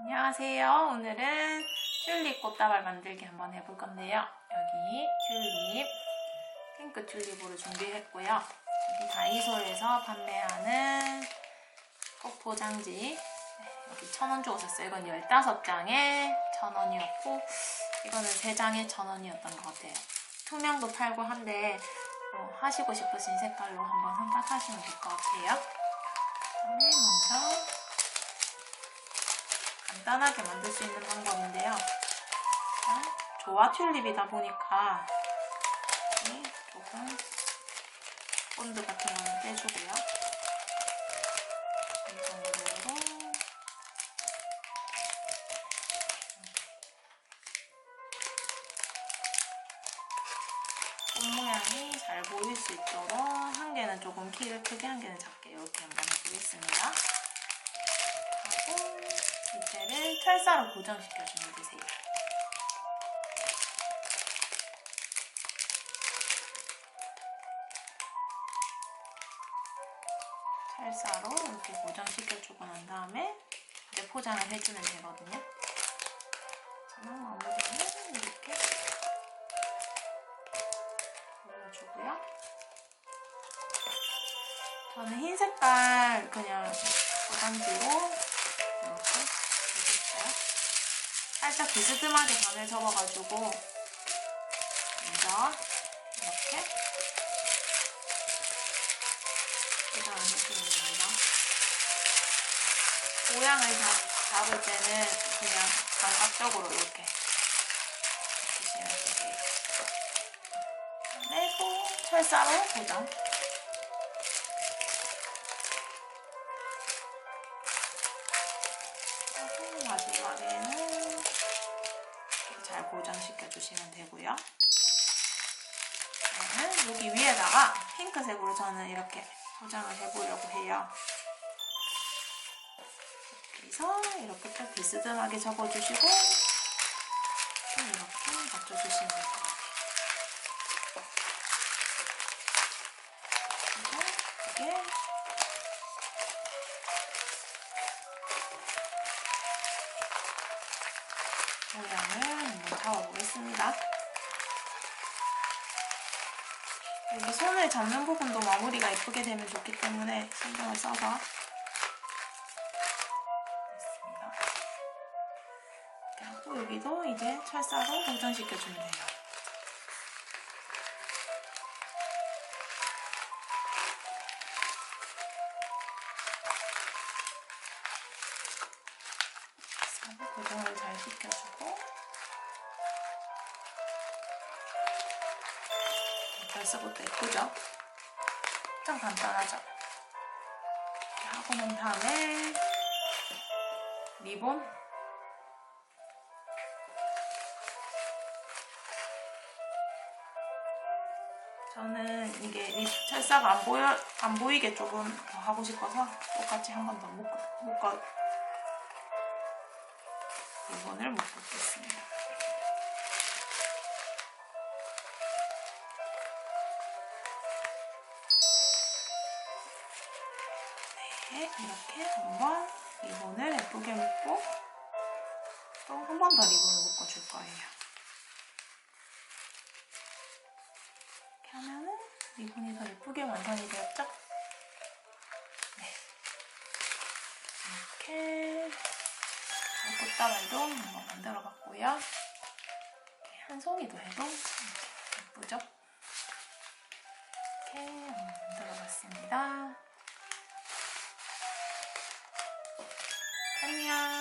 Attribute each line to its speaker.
Speaker 1: 안녕하세요. 오늘은 튤립 꽃다발 만들기 한번 해볼 건데요. 여기 튤립, 핑크 튤립으로 준비했고요. 여기 다이소에서 판매하는 꽃 포장지. 네, 여기 천 원 주고 샀어요. 이건 15장에 천 원이었고, 이거는 3장에 천 원이었던 것 같아요. 투명도 팔고 한데, 뭐 하시고 싶으신 색깔로 한번 선택하시면 될 것 같아요. 그다음에 먼저 간단하게 만들 수 있는 방법인데요. 자, 조화 튤립이다 보니까 이 조금 본드 같은 거는 떼주고요. 이 정도로 꽃 모양이 잘 보일 수 있도록 한 개는 조금 키를 크게 한 개는 작게 이렇게 한번 해보겠습니다. 하고 밑에를 철사로 고정시켜 주면 되세요. 철사로 이렇게 고정시켜주고 난 다음에 이제 포장을 해주면 되거든요. 저는 마무리는 이렇게 올려주고요. 저는 흰 색깔 그냥 포장지로 살짝 비스듬하게 반을 접어가지고 먼저 이렇게 포장을 해주면 됩니다. 모양을 잡, 잡을 때는 그냥 감각적으로 이렇게 해주시면 되세요. 내고 철사로 고정. 마지막에는 잘 고정시켜 주시면 되고요. 저는 여기 위에다가 핑크색으로 저는 이렇게 포장을 해보려고 해요. 그래서 이렇게 또 비스듬하게 접어주시고 좀 이렇게 맞춰주시면 같아요. 그리고 이게 잡아보겠습니다. 여기 손을 잡는 부분도 마무리가 예쁘게 되면 좋기 때문에 신경을 써서. 이렇게 하고 여기도 이제 철사로 고정시켜주면 돼요. 고정을 잘 시켜주고 벌써부터 예쁘죠? 좀 간단하죠? 하고 난 다음에 리본 저는 이게 이 철사가 안 보여 안 보이게 조금 더 하고 싶어서 똑같이 한 번 더 묶어 묶어 리본을 묶겠습니다. 네, 이렇게 한번 리본을 예쁘게 묶고 또 한 번 더 리본을 묶어줄 거예요. 이렇게 하면은 리본이 더 예쁘게 완성이 되었죠? 네. 이렇게 꽃다발도 한번 만들어 봤고요. 이렇게 한 송이도 해도 이렇게 예쁘죠? 이렇게 한번 만들어 봤습니다. 안녕.